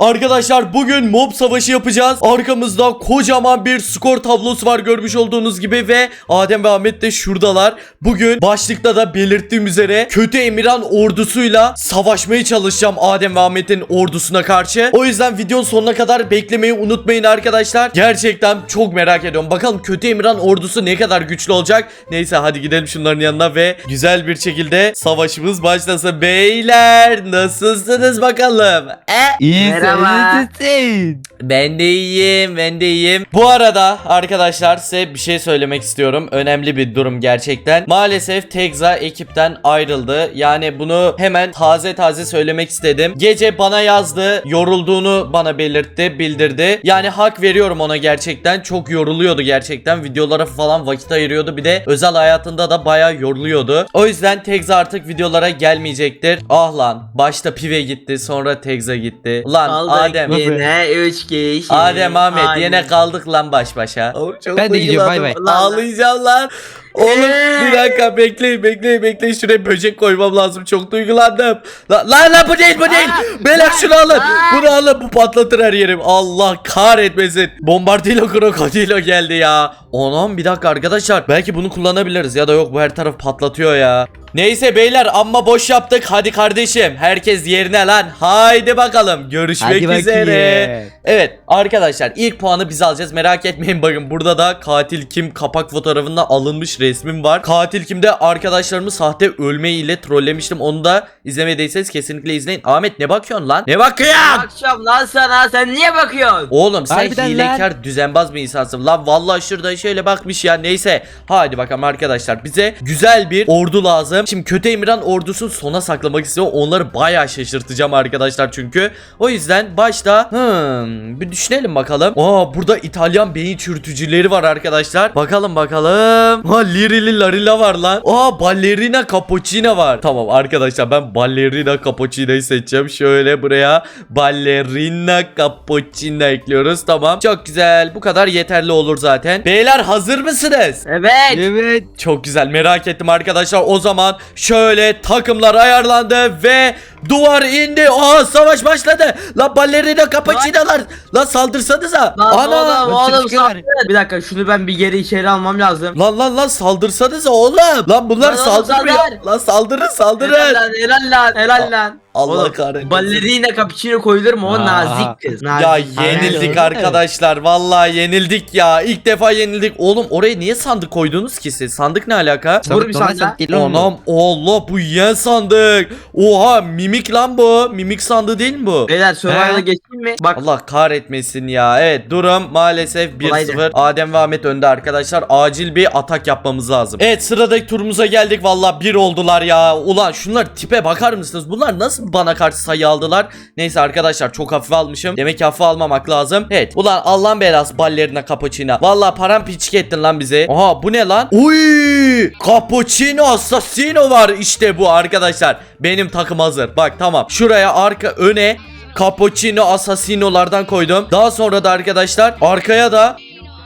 Arkadaşlar bugün mob savaşı yapacağız. Arkamızda kocaman bir skor tablosu var görmüş olduğunuz gibi ve Adem ve Ahmet de şuradalar. Bugün başlıkta da belirttiğim üzere kötü Emirhan ordusuyla savaşmaya çalışacağım Adem ve Ahmet'in ordusuna karşı. O yüzden videonun sonuna kadar beklemeyi unutmayın arkadaşlar. Gerçekten çok merak ediyorum. Bakalım kötü Emirhan ordusu ne kadar güçlü olacak. Neyse hadi gidelim şunların yanına ve güzel bir şekilde savaşımız başlasın. Beyler nasılsınız bakalım? E? İyi Merhaba. nasılsın? Ben de iyiyim, ben de iyiyim. Bu arada arkadaşlar size bir şey söylemek istiyorum. Önemli bir durum gerçekten. Maalesef Tegza ekipten ayrıldı. Yani bunu hemen taze taze söylemek istedim. Gece bana yazdı, yorulduğunu bana belirtti, bildirdi. Yani hak veriyorum ona gerçekten. Çok yoruluyordu gerçekten. Videolara falan vakit ayırıyordu. Bir de özel hayatında da bayağı yoruluyordu. O yüzden Tegza artık videolara gelmeyecektir. Ah lan, başta Pive gitti, sonra Tegza gitti. Lan Kaldık Adem. yine 3 kişi. Adem Ahmet Aynen. yine kaldık lan baş başa. Oğlum çok Ben de gidiyorum, bay bay. Ağlayacağım lan. Oğlum bir dakika bekleyin bekleyin bekleyin şuraya böcek koymam lazım çok duygulandım. Lan lan, lan bu değil bu değil. Beyler şunu alın. Bunu alın bu patlatır her yerim. Allah kahretmesin. Bombardilo krokodilo geldi ya. Anam bir dakika arkadaşlar. Belki bunu kullanabiliriz ya da yok bu her taraf patlatıyor ya. Neyse beyler amma boş yaptık. Hadi kardeşim herkes yerine lan. Haydi bakalım. Görüşmek Hadi üzere. Evet arkadaşlar ilk puanı biz alacağız merak etmeyin bakın burada da katil kim kapak fotoğrafında alınmış resmim var. Katil kimde arkadaşlarımı sahte ölme ile trollemiştim onu da izlemediyseniz kesinlikle izleyin. Ahmet ne bakıyorsun lan? Ne bakıyorsun? Akşam lan sana sen niye bakıyorsun? Oğlum sen Harbiden hilekar düzenbaz bir insansın. Lan vallahi şurada şöyle bakmış ya neyse. Hadi bakalım arkadaşlar bize güzel bir ordu lazım. Şimdi kötü Emirhan ordusunu sona saklamak istiyor. Onları bayağı şaşırtacağım arkadaşlar çünkü. O yüzden başta hmm, bir düşünelim bakalım. Aa burada İtalyan beyin çürütücüleri var arkadaşlar. Bakalım bakalım. Ha Lirili Larilla var lan. Aa Ballerina Cappuccino var. Tamam arkadaşlar ben Ballerina Cappuccino'yu seçeceğim. Şöyle buraya Ballerina Cappuccino ekliyoruz. Tamam. Çok güzel. Bu kadar yeterli olur zaten. Beyler hazır mısınız? Evet. Evet. Çok güzel merak ettim arkadaşlar. O zaman şöyle takımlar ayarlandı ve duvar indi. Aa savaş başladı. La ballerina cappuccino'lar. La saldırsanıza. Lan Ana. oğlum oğlum. Bir dakika şunu ben bir geri içeri almam lazım. Lan lan lan saldırsanıza oğlum. Lan bunlar Lan oğlum, saldırmıyor. saldır. Lan saldırın Helal saldırın. lan helal lan helal lan. Allah Oğlum, kahretmesin. Ballerina cappuccino koyulur mu o Aa. nazik kız. Nazik. Ya Aynen yenildik öyle. arkadaşlar. Vallahi yenildik ya. İlk defa yenildik. Oğlum oraya niye sandık koydunuz ki siz? Sandık ne alaka? Vur bir bu. Anam Allah bu yen sandık. Oha mimik lan bu. Mimik sandığı değil mi bu? Beyler Survival'a He. geçeyim mi? Bak Allah kahretmesin ya. Evet durum maalesef Kolaydı. 1-0. Adem ve Ahmet önde arkadaşlar. Acil bir atak yapmamız lazım. Evet sıradaki turumuza geldik. Valla bir oldular ya. Ulan şunlar tipe bakar mısınız? Bunlar nasıl bana karşı sayı aldılar? Neyse arkadaşlar çok hafife almışım. Demek ki hafife almamak lazım. Evet. Ulan Allah'ın belası ballerina cappuccino. Valla parampiçik ettin lan bizi. Aha bu ne lan? Uy! Cappuccino assassino var. İşte bu arkadaşlar. Benim takım hazır. Bak tamam. Şuraya arka öne Cappuccino Assassino'lardan koydum. Daha sonra da arkadaşlar arkaya da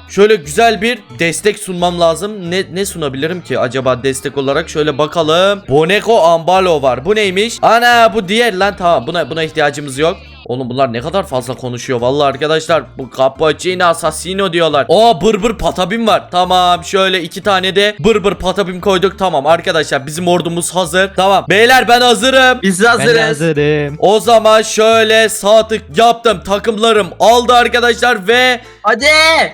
Şöyle güzel bir destek sunmam lazım. Ne ne sunabilirim ki acaba destek olarak? Şöyle bakalım. Boneco Ambalo var. Bu neymiş? Ana bu diğer lan tamam. Buna buna ihtiyacımız yok. Oğlum bunlar ne kadar fazla konuşuyor. Vallahi arkadaşlar bu Cappuccino Assassino diyorlar. Aa bır bır patabim var. Tamam şöyle iki tane de bır bır patabim koyduk. Tamam arkadaşlar bizim ordumuz hazır. Tamam. Beyler ben hazırım. biz Ben hazırız. hazırım. O zaman şöyle sağ tık yaptım. Takımlarım aldı arkadaşlar ve Hadi.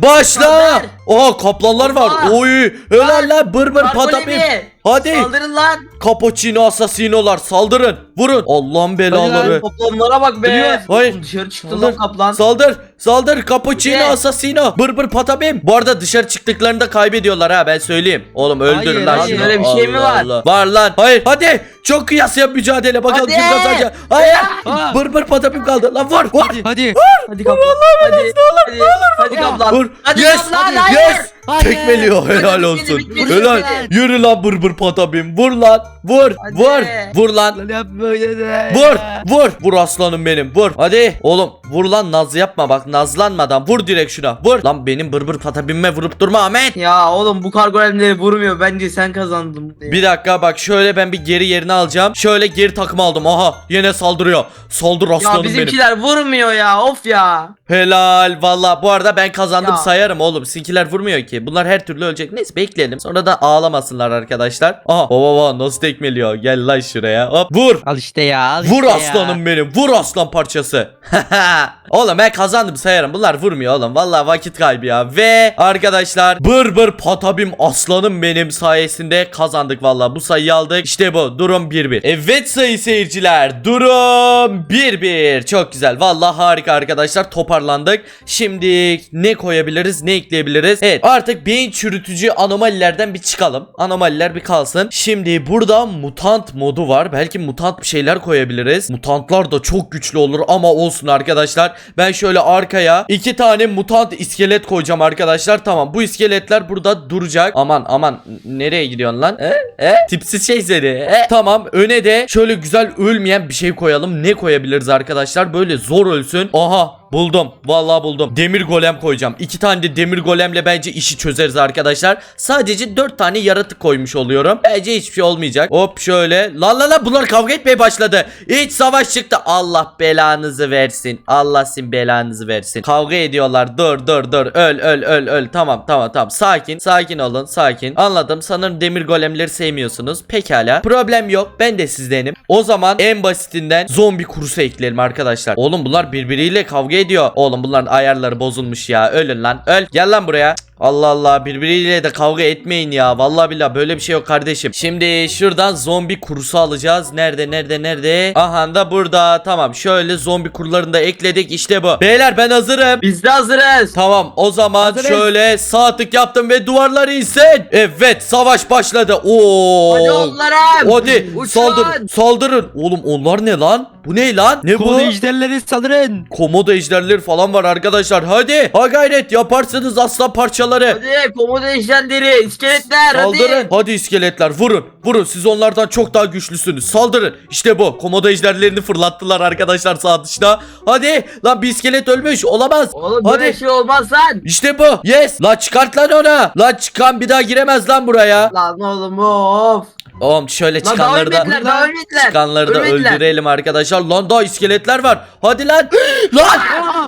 başla. Haber. Aa kaplanlar var. Oha. Oy helal lan bır bır. Levi. Hadi Saldırın lan. cappuccino assassinolar saldırın. Vurun. Allah'ın belaları. Toplamlara bak be. Hayır. Dışarı çıktı Saldır. lan kaplan. Saldır. Saldır cappuccino Ne? assassino. Bır bır patapim. Bu arada dışarı çıktıklarında kaybediyorlar ha ben söyleyeyim. Oğlum öldürün Hayır, lan hayır. şunu. Öyle bir şey mi var? Allah. Var lan. Hayır hadi. Çok kıyasıya mücadele. Bakalım Hadi. kim kazanacak. Hayır. Aa. Bır bır patapim kaldı. Lan vur. Vur. Hadi. Hadi kaplan. Hadi. Hadi. Hadi kaplan. Vur. Hadi yes. kaplan. Yes. Hayır. Hayır. Tekmeliyor helal olsun. bitti, bitti. Helal. Yürü lan bır bır patabim. Vur lan. Vur. Hadi. Vur. Vur lan. Lan yapma öyle de. Vur. Vur. Vur aslanım benim. Vur. Hadi. Oğlum vur lan naz yapma bak nazlanmadan vur direkt şuna. Vur. Lan benim bır bır patabime vurup durma Ahmet. Ya oğlum bu kargo elemleri vurmuyor. Bence sen kazandın. Bir dakika bak şöyle ben bir geri yerini alacağım. Şöyle geri takım aldım. Aha yine saldırıyor. Saldır ya aslanım benim. bizimkiler vurmuyor ya. Of ya. Helal valla bu arada ben kazandım Ya. sayarım oğlum sinkiler vurmuyor ki bunlar her türlü ölecek neyse bekleyelim sonra da ağlamasınlar arkadaşlar Aha baba baba nasıl tekmeliyor gel lan şuraya hop vur Al işte ya. Al Vur işte aslanım Ya. benim vur aslan parçası Oğlum ben kazandım sayarım. Bunlar vurmuyor oğlum. Valla vakit kaybı ya. Ve arkadaşlar bır bır patabim aslanım benim sayesinde kazandık valla bu sayıyı aldık. İşte bu. Durum 1-1 Evet sayı seyirciler durum 1-1 çok güzel. Valla harika arkadaşlar. Toparlandık. Şimdi ne koyabiliriz ne ekleyebiliriz? Evet artık beyin çürütücü anomalilerden bir çıkalım. Anomaliler bir kalsın. Şimdi burada mutant modu var. Belki mutant bir şeyler koyabiliriz. Mutantlar da çok güçlü olur ama olsun arkadaşlar. Ben şöyle arkaya. İki tane mutant iskelet koyacağım arkadaşlar. Tamam bu iskeletler burada duracak. Aman aman. Nereye gidiyorsun lan? E? E? Tipsiz şey seni. E? Tamam öne de şöyle güzel ölmeyen bir şey koyalım. Ne koyabiliriz arkadaşlar? Böyle zor ölsün. Aha Buldum. Vallahi buldum. Demir golem koyacağım. İki tane de demir golemle bence işi çözeriz arkadaşlar. Sadece dört tane yaratık koymuş oluyorum. Bence hiçbir şey olmayacak. Hop şöyle. La la la bunlar kavga etmeye başladı. İç savaş çıktı. Allah belanızı versin. Allah sizin belanızı versin. Kavga ediyorlar. Dur dur dur. Öl öl öl öl. Tamam tamam tamam. Sakin. Sakin olun. Sakin. Anladım. Sanırım demir golemleri sevmiyorsunuz. Pekala. Problem yok. Ben de sizdenim. O zaman en basitinden zombi kurusu ekleyelim arkadaşlar. Oğlum bunlar birbiriyle kavga ediyor. Oğlum bunların ayarları bozulmuş ya. Ölün lan. Öl. Gel lan buraya. Allah Allah birbiriyle de kavga etmeyin ya. Vallahi billahi böyle bir şey yok kardeşim. Şimdi şuradan zombi kurusu alacağız. Nerede nerede nerede? Aha da burada. Tamam şöyle zombi kurularını da ekledik. İşte bu. Beyler ben hazırım. Biz de hazırız. Tamam o zaman Hazırız. şöyle sağ tık yaptım ve duvarları insin. Evet savaş başladı. Oo. Hadi onlara. Hadi saldırın saldırın. Oğlum onlar ne lan? Bu ne lan? Ne bu? Konu ejderleri saldırın. Komodo ejderleri falan var arkadaşlar. Hadi. Ha gayret yaparsınız aslan parçaları. Hadi komodo ejderleri, iskeletler Saldırın. hadi. Hadi iskeletler vurun. Vurun. Siz onlardan çok daha güçlüsünüz. Saldırın. İşte bu. Komodo ejderlerini fırlattılar arkadaşlar sağ dışına. Hadi. Lan bir iskelet ölmüş. Olamaz. Oğlum Hadi. böyle şey olmaz lan. İşte bu. Yes. La çıkart lan ona. La çıkan bir daha giremez lan buraya. Lan oğlum of. Oğlum şöyle Lan daha çıkanları da ölmediler, daha ölmediler. çıkanları da Ölmediler. öldürelim arkadaşlar. Lan daha iskeletler var. Hadi lan. lan.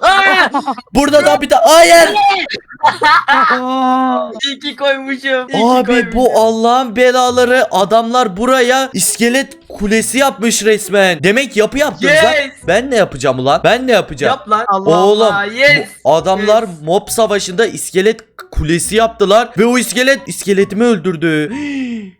Aa, Burada da bir de hayır. Aa. İki koymuşum. iki Abi koymuşum. bu Allah'ın belaları adamlar buraya iskelet kulesi yapmış resmen. Demek yapı yaptınız lan. Yes. Ben ne yapacağım ulan? Ben ne yapacağım? Yap lan. Allah Oğlum Allah. Yes. bu adamlar mob savaşında iskelet kulesi yaptılar ve o iskelet iskeletimi öldürdü.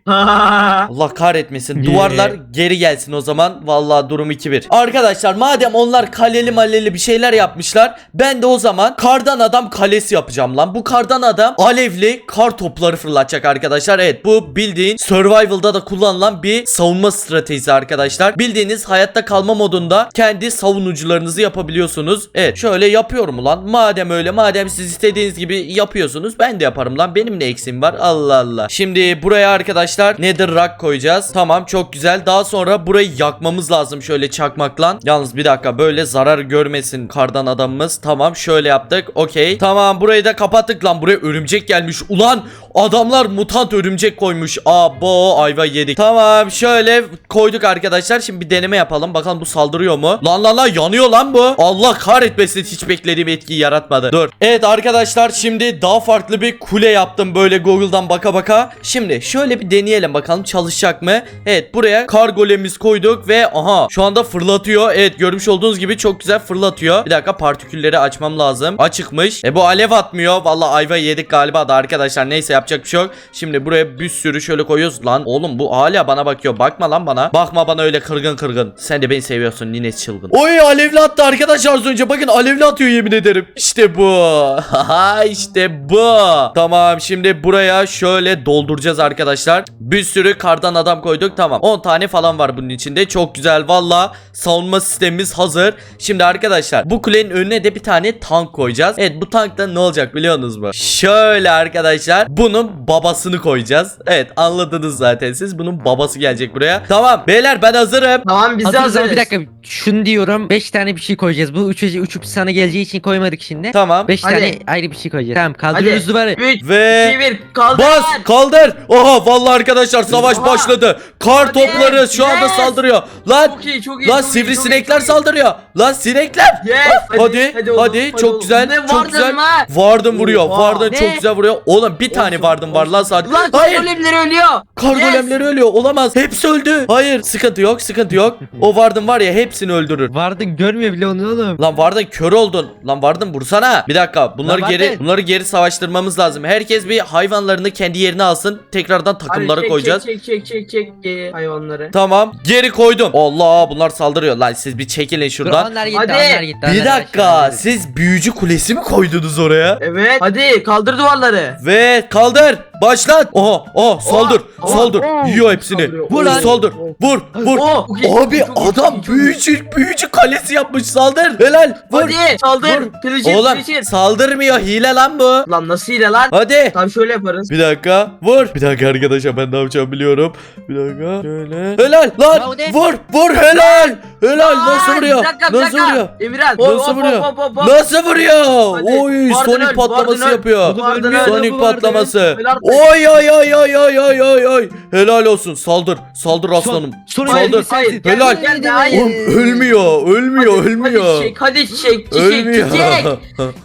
Allah kahretmesin. Duvarlar geri gelsin o zaman. Vallahi durum 2-1. Arkadaşlar madem onlar kaleli maleli bir şeyler yapmışlar. Ben de o zaman kardan adam kalesi yapacağım lan. Bu kardan adam alevli kar topları fırlatacak arkadaşlar. Evet bu bildiğin survival'da da kullanılan bir savunma stratejisi arkadaşlar. Bildiğiniz hayatta kalma modunda kendi savunucularınızı yapabiliyorsunuz. Evet şöyle yapıyorum ulan. Madem öyle madem siz istediğiniz gibi yapıyorsunuz ben de yaparım lan. Benim ne eksiğim var? Allah Allah. Şimdi buraya arkadaşlar nether rock koyacağız. Tamam çok güzel. Daha sonra burayı yakmamız lazım şöyle çakmakla. Yalnız bir dakika böyle zarar görmesin kardan adamımız. Tamam şöyle yaptık. Okey. Tamam burayı da kapattık lan. Buraya örümcek gelmiş. Ulan adamlar mutant örümcek koymuş. Abo ayva yedik. Tamam şöyle koyduk arkadaşlar. Şimdi bir deneme yapalım. Bakalım bu saldırıyor mu? Lan lan lan yanıyor lan bu. Allah kahretmesin hiç beklediğim etkiyi yaratmadı. Dur. Evet arkadaşlar şimdi daha farklı bir kule yaptım böyle Google'dan baka baka. Şimdi şöyle bir deneyelim bakalım çalışacak mı? Evet buraya kar golemiz koyduk ve aha şu anda fırlatıyor. Evet görmüş olduğunuz gibi çok güzel fırlatıyor. Bir dakika partikülleri açmam lazım. Açıkmış. E bu alev atmıyor. Vallahi ayva yedik galiba da arkadaşlar. Neyse yapacak bir şey yok. Şimdi buraya bir sürü şöyle koyuyoruz. Lan oğlum bu hala bana bakıyor. Bakma lan bana. Bakma bana öyle kırgın kırgın. Sen de beni seviyorsun Nines çılgın. Oy alevli attı arkadaşlar az önce. Bakın alevli atıyor yemin ederim. İşte bu. Haha işte bu. Tamam şimdi buraya şöyle dolduracağız arkadaşlar. Bir sürü kardan adam koyduk. Tamam 10 tane falan var bunun içinde. Çok güzel valla. Savunma sistemimiz hazır. Şimdi arkadaşlar bu kulenin önüne de bir tane tank koyacağız. Evet bu tankta ne olacak biliyorsunuz mu? Şöyle arkadaşlar bunun babasını koyacağız. Evet anladınız zaten siz. Bunun babası gelecek buraya. Tamam beyler ben hazırım. Tamam biz de Hazırız ama bir dakika şunu diyorum 5 tane bir şey koyacağız. Bu 3 üçüp sana geleceği için koymadık şimdi. Tamam. 5 Hadi. tane ayrı bir şey koyacağız. Tamam kaldırıyoruz duvarı. 3, Ve 2, 1 kaldır. Bas kaldır. Oha vallahi arkadaşlar savaş Oha. başladı. Kar Hadi, topları şu anda yes. saldırıyor. Lan Çok iyi çok iyi. lan çok iyi, sivrisinekler çok iyi, saldırıyor. Lan sinekler. Yes. Hadi hadi, oğlum, çok oğlum. güzel Ne çok vardın güzel. lan? Vardım vuruyor. Oha. Vardım Ne? çok güzel vuruyor. Oğlum bir tane vardım var lan sadece. Lan Hayır. golemleri ölüyor. Kar Yes. golemleri ölüyor. Olamaz. Hepsi öldü. Hayır. Sıkıntı yok. Sıkıntı yok. O vardım var ya hepsini öldürür. Vardın görmüyor bile onu oğlum. Lan vardın kör oldun. Lan vardın vursana. Bir dakika. Bunları Lan geri Vardın. bunları geri savaştırmamız lazım. Herkes bir hayvanlarını kendi yerine alsın. Tekrardan takımları Hadi çek, koyacağız. Çek çek çek çek çek hayvanları. Tamam. Geri koydum. Allah bunlar saldırıyor. Lan siz bir çekilin Dur, şuradan. onlar gitti Hadi. onlar gitti. Bir onlar dakika. gitti. Siz büyücü kulesi mi koydunuz oraya? Evet. Hadi kaldır duvarları. Ve kaldır. Başlat. Oha, oha saldır. Oha, saldır. oha. Yiyor hepsini. Saldırıyor. Vur lan. Saldır. Vur. Vur. Oh, çok iyi, Abi çok adam çok büyücü büyücü kalesi yapmış. Saldır. Helal. Vur. Hadi saldır. Vur. Piliçin Oğlum saldırmıyor. Hile lan bu. Lan nasıl hile lan? Hadi. Tamam şöyle yaparız. Bir dakika. Vur. Bir dakika arkadaşlar ben ne yapacağımı biliyorum. Bir dakika. Şöyle. Helal lan. Vur. Vur helal. Helal. Nasıl vuruyor? Bir dakika bir Nasıl dakika. vuruyor? Emirhan. Nasıl vuruyor? Nasıl vuruyor? Hadi. Oy Vardın Sonic öl, patlaması vardın öl. yapıyor. Ölmüyor. Sonic patlaması. Helal. Oy oy oy oy oy oy oy oy. Helal olsun. Saldır. Saldır aslanım. Son Hayır, Saldır. hayır. Helal. gel, gel, hayır. Oğlum ölmüyor. Ölmüyor. Hadi, ölmüyor. Hadi çiçek, hadi çiçek, çiçek, Ölmüyor. çiçek,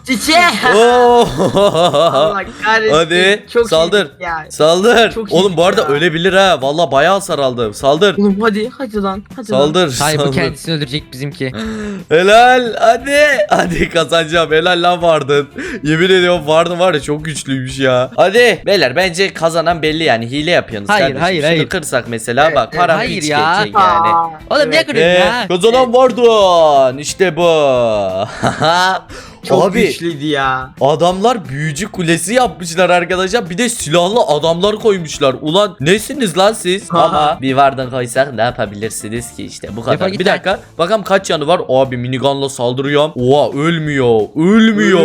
çiçek. Oo. Allah kahretsin. Hadi, Çok saldır. iyi Ya. Saldır. Çok Oğlum bu arada ya. ölebilir ha. Valla bayağı hasar aldı. Saldır. Oğlum hadi, hadi lan, hadi lan. Saldır. Hayır bu saldır. kendisini öldürecek bizimki. Helal hadi. Hadi kazanacağım. Helal lan vardın. Yemin ediyorum vardın var ya çok güçlüymüş ya. Hadi beyler bence kazanan belli yani. Hile yapıyorsunuz Hayır, kardeşim. hayır, Şunu hayır. kırsak mesela Evet, bak. evet. Param Hayır hiç ya. geçecek yani. Aa, Oğlum niye evet. kırıyorsun Ve ya? kazanan vardın. İşte bu. Çok Abi güçlüydü ya. adamlar büyücü kulesi yapmışlar arkadaşlar. Bir de silahlı adamlar koymuşlar. Ulan nesiniz lan siz? Ha. Ama bir vardan koysak ne yapabilirsiniz ki işte bu kadar. Bir dakika. Bakalım kaç yanı var? Abi minigunla saldırıyorum. Oha ölmüyor. Ölmüyor.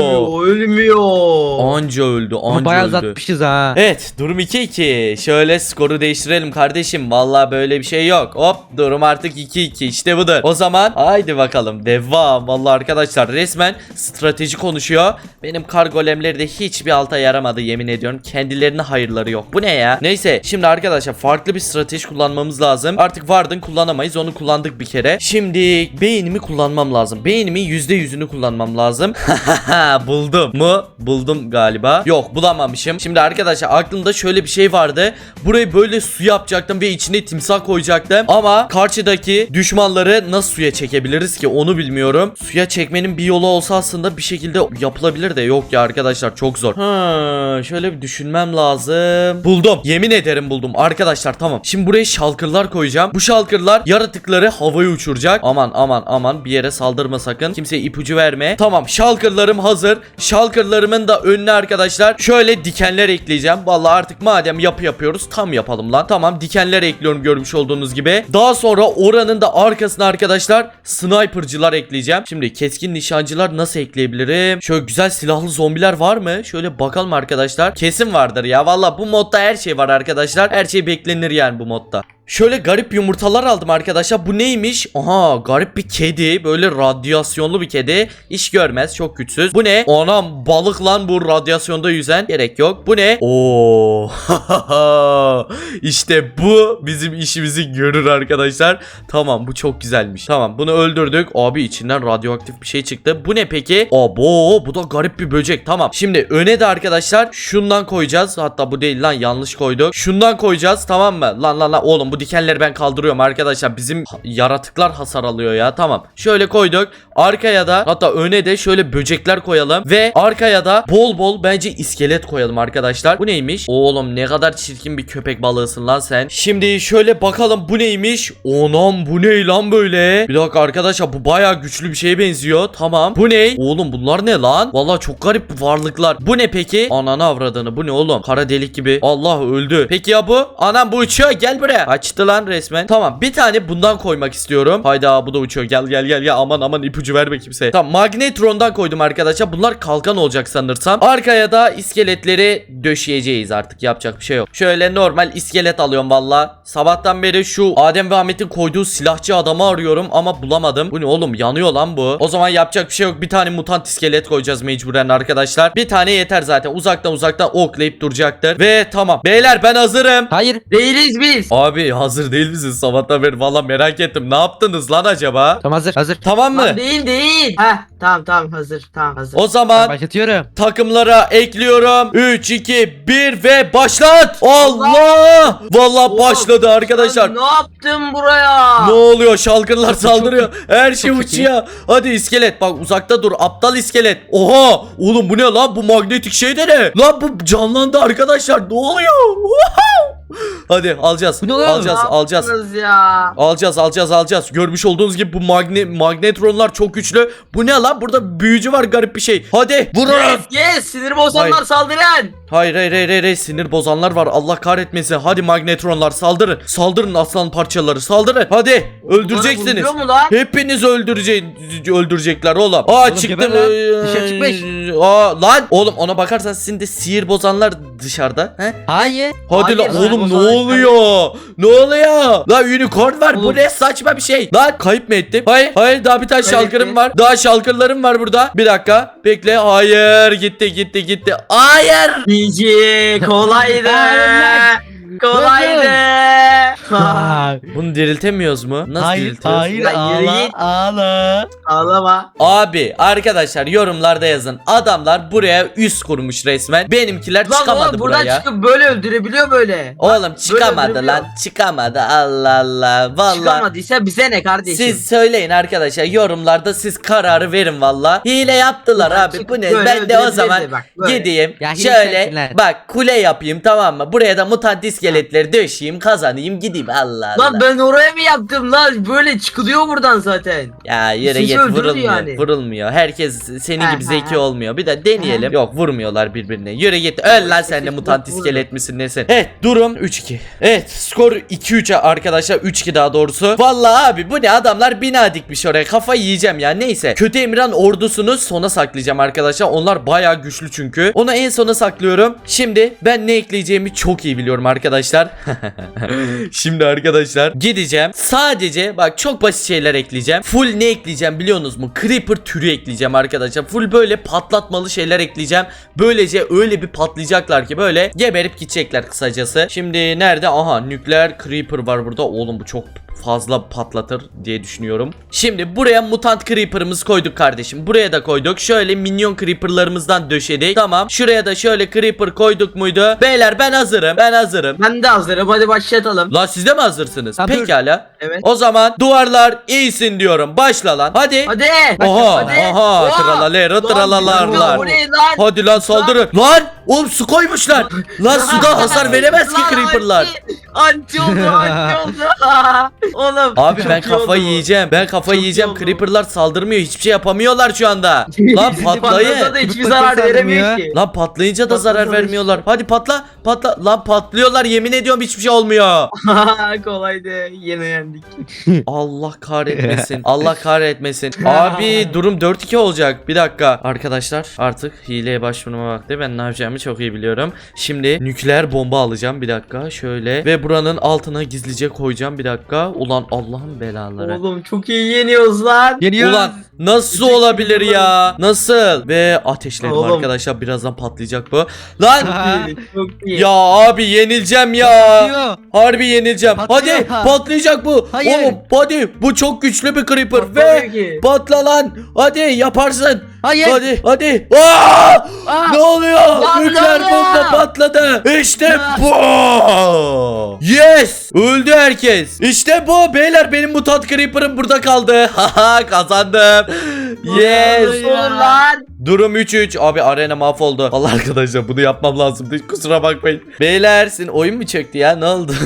Ölmüyor, ölmüyor. Anca öldü. Anca bayağı öldü. uzatmışız ha. Evet durum 2-2 Şöyle skoru değiştirelim kardeşim Vallahi böyle bir şey yok Hop durum artık 2-2 işte budur O zaman haydi bakalım devam Vallahi arkadaşlar resmen strateji konuşuyor. Benim kar golemleri de hiçbir alta yaramadı yemin ediyorum. Kendilerine hayırları yok. Bu ne ya? Neyse şimdi arkadaşlar farklı bir strateji kullanmamız lazım. Artık vardın kullanamayız onu kullandık bir kere. Şimdi beynimi kullanmam lazım. Beynimin %100'ünü kullanmam lazım. Buldum mu? Buldum galiba. Yok bulamamışım. Şimdi arkadaşlar aklımda şöyle bir şey vardı. Burayı böyle su yapacaktım ve içine timsah koyacaktım. Ama karşıdaki düşmanları nasıl suya çekebiliriz ki? Onu bilmiyorum. Suya çekmenin bir yolu olsa aslında bir şekilde yapılabilir de. Yok ya arkadaşlar çok zor. Ha, Şöyle bir düşünmem lazım. Buldum. Yemin ederim buldum. Arkadaşlar tamam. Şimdi buraya şalkırlar koyacağım. Bu şalkırlar yaratıkları havaya uçuracak. Aman aman aman. Bir yere saldırma sakın. Kimseye ipucu verme. Tamam şalkırlarım hazır. Şalkırlarımın da önüne arkadaşlar Şöyle dikenler ekleyeceğim. Vallahi artık madem yapı yapıyoruz tam yapalım lan. Tamam dikenler ekliyorum görmüş olduğunuz gibi. Daha sonra oranın da arkasına arkadaşlar Sniper'cılar ekleyeceğim. Şimdi keskin nişancılar nasıl ekleyebilirim Şöyle güzel silahlı zombiler var mı? Şöyle bakalım arkadaşlar. Kesin vardır ya. Vallahi bu modda her şey var arkadaşlar. Her şey beklenir yani bu modda Şöyle garip yumurtalar aldım arkadaşlar. Bu neymiş? Aha garip bir kedi. Böyle radyasyonlu bir kedi. İş görmez. Çok güçsüz. Bu ne? Anam balık lan bu radyasyonda yüzen. Gerek yok. Bu ne? Oo. işte bu bizim işimizi görür arkadaşlar. Tamam bu çok güzelmiş. Tamam bunu öldürdük. Abi içinden radyoaktif bir şey çıktı. Bu ne peki? Abo bu da garip bir böcek. Tamam. Şimdi öne de arkadaşlar şundan koyacağız. Hatta bu değil lan yanlış koyduk. Şundan koyacağız tamam mı? Lan lan lan oğlum bu dikenleri ben kaldırıyorum arkadaşlar. Bizim yaratıklar hasar alıyor ya. Tamam. Şöyle koyduk. Arkaya da hatta öne de şöyle böcekler koyalım. Ve arkaya da bol bol bence iskelet koyalım arkadaşlar. Bu neymiş? Oğlum ne kadar çirkin bir köpek balığısın lan sen. Şimdi şöyle bakalım bu neymiş? Onam bu ne lan böyle? Bir dakika arkadaşlar bu bayağı güçlü bir şeye benziyor. Tamam. Bu ne? Oğlum bunlar ne lan? Vallahi çok garip varlıklar. Bu ne peki? Ananı avradını. Bu ne oğlum? Kara delik gibi. Allah öldü. Peki ya bu? Anam bu uçuyor. Gel buraya. Açtı lan resmen. Tamam. Bir tane bundan koymak istiyorum. Hayda bu da uçuyor. Gel gel gel gel. Aman aman ipucu verme kimseye. Tamam. Magnetron'dan koydum arkadaşlar. Bunlar kalkan olacak sanırsam. Arkaya da iskeletleri döşeyeceğiz artık. Yapacak bir şey yok. Şöyle normal iskelet alıyorum valla. Sabahtan beri şu Adem ve Ahmet'in koyduğu silahçı adamı arıyorum ama bulamadım. Bu ne oğlum? Yanıyor lan bu. O zaman yapacak bir şey yok. Bir tane mutant iskelet koyacağız mecburen arkadaşlar. Bir tane yeter zaten. Uzaktan uzaktan oklayıp duracaktır. Ve tamam. Beyler ben hazırım. Hayır. Değiliz biz. Abi hazır değil misiniz? Sabahtan beri valla merak ettim. Ne yaptınız lan acaba? Tamam hazır. Hazır. Tamam mı? Lan değil değil. Heh tamam tamam hazır tamam hazır. O zaman Başlatıyorum. takımlara ekliyorum. 3 2 1 ve başlat. Allah! Vallahi Oğlum, başladı arkadaşlar. Ne yaptın buraya? Ne oluyor? Şalkırlar saldırıyor. Her şey çok iyi. uçuyor. Hadi iskelet bak uzakta dur. Aptal iskelet. Oha! Oğlum bu ne lan? Bu magnetik şey de ne? Lan bu canlandı arkadaşlar. Ne oluyor? Wow! Hadi alacağız. Bu ne? Alacağız, Ne alacağız. yaptınız ya? Alacağız alacağız alacağız. Görmüş olduğunuz gibi bu magne magnetronlar çok güçlü. Bu ne lan? Burada büyücü var garip bir şey. Hadi vurun. Yes yes sinir bozanlar Hayır. saldıran. Hayır hayır hayır hayır, sinir bozanlar var. Allah kahretmesin. Hadi magnetronlar saldırın. Saldırın aslan parçaları. Saldırın. Hadi öldüreceksiniz. Vuruyor mu lan? Hepiniz öldürecek öldürecekler oğlum. Aa Oğlum çıktım. Dışarı çıkmış. Aa lan oğlum ona bakarsan sizin de sihir bozanlar dışarıda. He? Hayır. Hadi Hayır, lan sihir oğlum ne oluyor? Ne oluyor? Lan unicorn var. Bu Oğlum. ne saçma bir şey. Lan kayıp mı ettim? Hayır hayır daha bir tane Kayıp şalkırım var. Daha şalkırlarım var burada. Bir dakika. Bekle. Hayır gitti gitti gitti. Hayır. GG kolaydı. kolaydı. Bunu diriltemiyoruz mu? Nasıl hayır. diriltiyoruz? Hayır. Yürü Ağla. Ağla. Ağlama. Abi arkadaşlar yorumlarda yazın. Adamlar buraya üst kurmuş resmen. Benimkiler Lan çıkamadı oğlum buradan buraya. çıkıp böyle öldürebiliyor böyle. Oğlum çıkamadı öldürebiliyor. lan. Çıkamadı. Allah Allah. Vallahi. Çıkamadıysa bize ne kardeşim? Siz söyleyin arkadaşlar yorumlarda siz kararı verin valla. Hile yaptılar Buradan abi bu çıkıp ne? böyle Ben de o zaman bak, böyle. gideyim Ya hile şöyle bak kule yapayım tamam mı? Buraya da mutant iskeletleri döşeyim kazanayım gideyim Allah Allah. Lan ben oraya mı yaptım lan? Böyle çıkılıyor buradan zaten. Ya yere Sizi git öldürdü vurulmuyor. yani. Vurulmuyor. Herkes senin gibi zeki olmuyor. Bir de deneyelim. Yok vurmuyorlar birbirine. Yürü git. Öl lan sen de mutant iskelet misin nesin? Evet durum 3-2. Evet skor 2-3'e arkadaşlar. 3-2 daha doğrusu. Vallahi abi bu ne adamlar bina dikmiş oraya. Kafayı yiyeceğim ya. Neyse. Kötü Emirhan ordusunu sona saklayacağım arkadaşlar. Onlar bayağı güçlü çünkü. Onu en sona saklıyorum. Şimdi ben ne ekleyeceğimi çok iyi biliyorum arkadaşlar. Şimdi arkadaşlar gideceğim. Sadece bak çok basit şeyler ekleyeceğim. Full ne ekleyeceğim biliyorsunuz mu? Creeper türü ekleyeceğim arkadaşlar. Full böyle patlatmalı şeyler ekleyeceğim. Böylece öyle bir patlayacaklar ki böyle geberip gidecekler kısacası. Şimdi nerede? Aha nükleer creeper var burada. Oğlum bu çok fazla patlatır diye düşünüyorum. Şimdi buraya mutant creeper'ımız koyduk kardeşim. Buraya da koyduk. Şöyle minyon creeper'larımızdan döşedik. Tamam. Şuraya da şöyle creeper koyduk muydu? Beyler ben hazırım. Ben hazırım. Ben de hazırım hadi başlatalım. Lan siz de mi hazırsınız? Tabii. Pekala. Evet. O zaman duvarlar iyisin diyorum. Başla lan. Hadi. Hadi. Oha, Hadi. oha, Oha. tralalero, tralalarlar. Hadi lan saldırın. Lan oğlum su koymuşlar. Lan suda hasar veremez ki Lan, creeper'lar. Anti, anti oldu anti oldu. Oğlum. Abi çok ben iyi kafayı oldu bu. yiyeceğim. Ben kafayı Çok iyi yiyeceğim. oldu. Creeper'lar saldırmıyor. Hiçbir şey yapamıyorlar şu anda. Lan Bizi patlayın. patlatsa da hiçbir zarar saldırmıyor. veremiyor ki. Lan patlayınca da zarar vermiyorlar. Hadi patla. Patla. Lan patlıyorlar. Yemin ediyorum hiçbir şey olmuyor. Kolaydı. Yine yendik. Allah kahretmesin. Allah kahretmesin. Abi durum 4-2 olacak. Bir dakika. Arkadaşlar artık hileye başvurma vakti. Ben ne yapacağımı çok iyi biliyorum. Şimdi nükleer bomba alacağım. Bir dakika. Şöyle. Ve buranın altına gizlice koyacağım. Bir dakika. Ulan Allah'ın belaları. Oğlum çok iyi yeniyoruz lan. Yeniyoruz. Ulan nasıl olabilir ya? Nasıl? Ve ateşledim Oğlum. arkadaşlar. Birazdan patlayacak bu. Lan Çok iyi. ya abi yenileceğim ya. Patlıyor. Harbi yenileceğim. Patlıyor. Hadi Ha. patlayacak bu. Hayır. Oğlum hadi bu çok güçlü bir creeper Patlamıyor ve ki. patla lan. Hadi yaparsın. Hayır. Hadi hadi. Aa! Aa! Ne oluyor? Lan Nükleer ne oluyor? bomba patladı. İşte Ya. bu. Yes. Öldü herkes. İşte bu. Beyler benim mutant creeper'ım burada kaldı. Haha kazandım. Yes. Olur lan? Durum 3-3. Abi arena mahvoldu. Allah arkadaşlar bunu yapmam lazımdı. Hiç kusura bakmayın. Beyler sizin oyun mu çöktü ya? Ne oldu?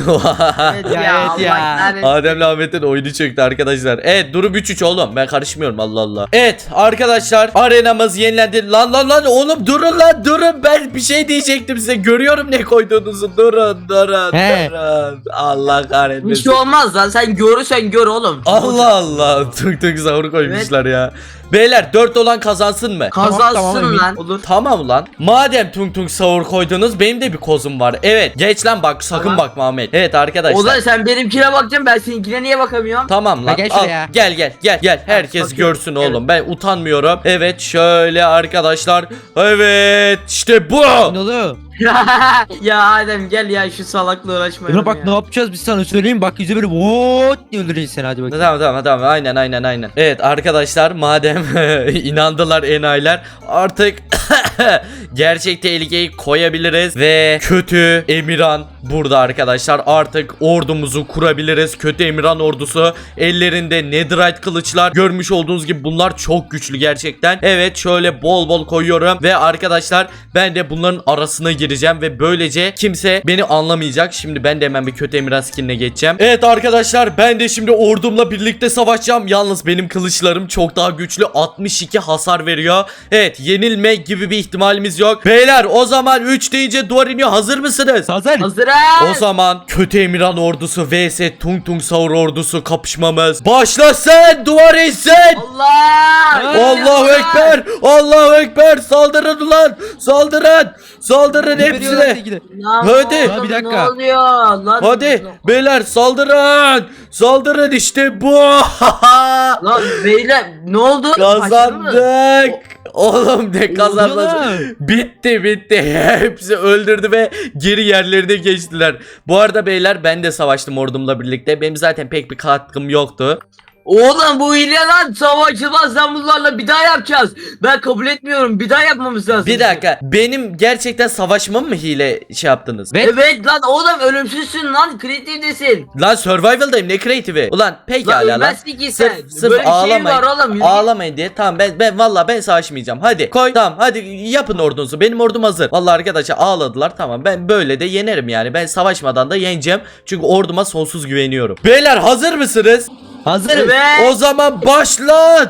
Evet Ya, ya, evet ya. Adem'le Ahmet'in oyunu çöktü arkadaşlar. Evet durum 3-3 oğlum. Ben karışmıyorum Allah Allah. Evet arkadaşlar arenamız yenilendi. Lan lan lan oğlum durun lan durun. Ben bir şey diyecektim size. Görüyorum ne koyduğunuzu. Durun durun He. durun. Allah Bir kahretmesin. şey olmaz lan sen görürsen gör oğlum. Allah Allah. Tık tık sahur koymuşlar ya. Beyler 4 olan kazansın mı? Kazansın Tamam, tamam, emin. lan. Olur. Tamam lan. Madem tung tung sahur koydunuz benim de bir kozum var. Evet geç lan bak sakın Tamam. bakma Ahmet. Evet arkadaşlar. O zaman sen benimkine bakacaksın ben seninkine niye bakamıyorum? Tamam lan. Ha, gel Al, şuraya. gel gel gel gel. Herkes bakayım. görsün oğlum. Ben utanmıyorum. Evet şöyle arkadaşlar. Evet işte bu. Ne oluyor? ya Adem gel ya şu salakla uğraşmayalım Buna bak ya. ne yapacağız biz sana söyleyeyim bak yüzü böyle voot diye öldüreceğiz seni hadi bakayım. Tamam tamam tamam aynen aynen aynen. Evet arkadaşlar madem inandılar enayiler. Artık gerçek tehlikeyi koyabiliriz ve kötü Emirhan burada arkadaşlar artık ordumuzu kurabiliriz. Kötü Emirhan ordusu ellerinde netherite kılıçlar görmüş olduğunuz gibi bunlar çok güçlü gerçekten. Evet şöyle bol bol koyuyorum ve arkadaşlar ben de bunların arasına gireceğim ve böylece kimse beni anlamayacak. Şimdi ben de hemen bir kötü Emirhan skinine geçeceğim. Evet arkadaşlar ben de şimdi ordumla birlikte savaşacağım. Yalnız benim kılıçlarım çok daha güçlü. 62 hasar veriyor. Evet yenilme gibi bir ihtimalimiz yok. Beyler o zaman 3 deyince duvar iniyor. Hazır mısınız? Hazır. Hazır O zaman kötü Emirhan ordusu vs Tung Tung Saur ordusu kapışmamız başlasın. Duvar insin. Allah! Allahu Ekber! Allahu Ekber! Saldırın ulan! Saldırın! Saldırın hepsine! Lan Hadi. oğlum, bir dakika. Ne oluyor lan? Hadi beyler saldırın! Saldırın işte bu! Lan beyler ne oldu? Mı? Kazandık! Oğlum ne kazanması? Bitti bitti. Hepsi öldürdü ve geri yerlerine geçtiler. Bu arada beyler ben de savaştım ordumla birlikte. Benim zaten pek bir katkım yoktu. Oğlum bu hile lan savaşılmaz lan bunlarla bir daha yapacağız. Ben kabul etmiyorum bir daha yapmamız lazım. Bir dakika. Benim gerçekten savaşmam mı hile şey yaptınız? Ve Evet lan oğlum ölümsüzsün lan kreatifdesin. Lan survival'dayım ne creative'i? Ulan Lan pekala lan. ölmezsin ki sen. Sırf, sırf Böyle bir şey ağlamayın. var oğlum. yürü git. Ağlamayın diye. Tamam ben ben valla ben savaşmayacağım. Hadi koy. Tamam hadi yapın ordunuzu. Benim ordum hazır. Valla arkadaşlar ağladılar. Tamam ben böyle de yenerim yani. Ben savaşmadan da yeneceğim. Çünkü orduma sonsuz güveniyorum. Beyler hazır mısınız? hazırız. Evet. O zaman başlat.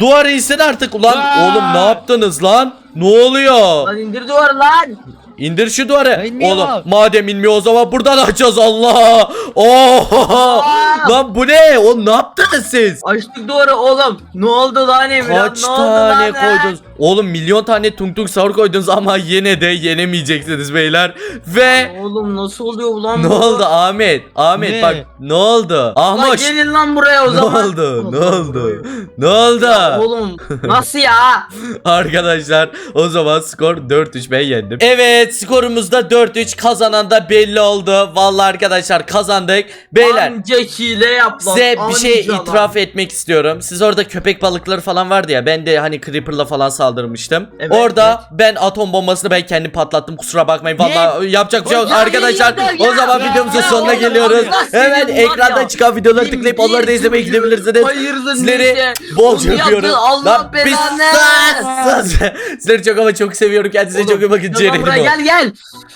Duvar insin artık ulan. Aa! Oğlum ne yaptınız lan? Ne oluyor? Lan indir duvarı lan. İndir şu duvarı. İnmiyor. Oğlum madem inmiyor o zaman buradan açacağız Allah. Oo! lan bu ne? Oğlum ne yaptınız siz? Açtık duvarı oğlum. Ne oldu lan Emirhan? Kaç ne oldu tane lan? he? koydunuz? Oğlum milyon tane tung tung sahur koydunuz ama yine de yenemeyeceksiniz beyler. Ve Oğlum nasıl oluyor bu lan ne bu? oldu Ahmet? Ahmet Ne? bak ne oldu? Lan Ahmoş gelin lan buraya o ne zaman. oldu? Ne oldu? Ne oldu? Oğlum nasıl ya? Arkadaşlar o zaman skor 4-3 ben yendim. Evet skorumuzda 4-3 kazanan da belli oldu. Vallahi arkadaşlar kazandık. Beyler Anca hile yap lan. size bir şey anca lan. itiraf etmek istiyorum. Siz orada köpek balıkları falan vardı ya. Ben de hani Creeper'la falan saldırmıştım. Evet, orada ben atom bombasını ben kendim patlattım. Kusura bakmayın. Vallahi yapacak bir şey yok. Ya, Arkadaşlar ya, ya, o zaman ya, videomuzun ya, sonuna oğlum, geliyoruz. Hemen senin var ekranda ya. çıkan videoları tıklayıp onları da izlemeye gidebilirsiniz. hayırsın Sizleri neyse. bolca Onu yaptın, öpüyorum. Allah Lan bir belanı. sus, sus. Sizleri çok ama çok seviyorum. Kendinize çok iyi bakın. Ceren'im buraya gel gel.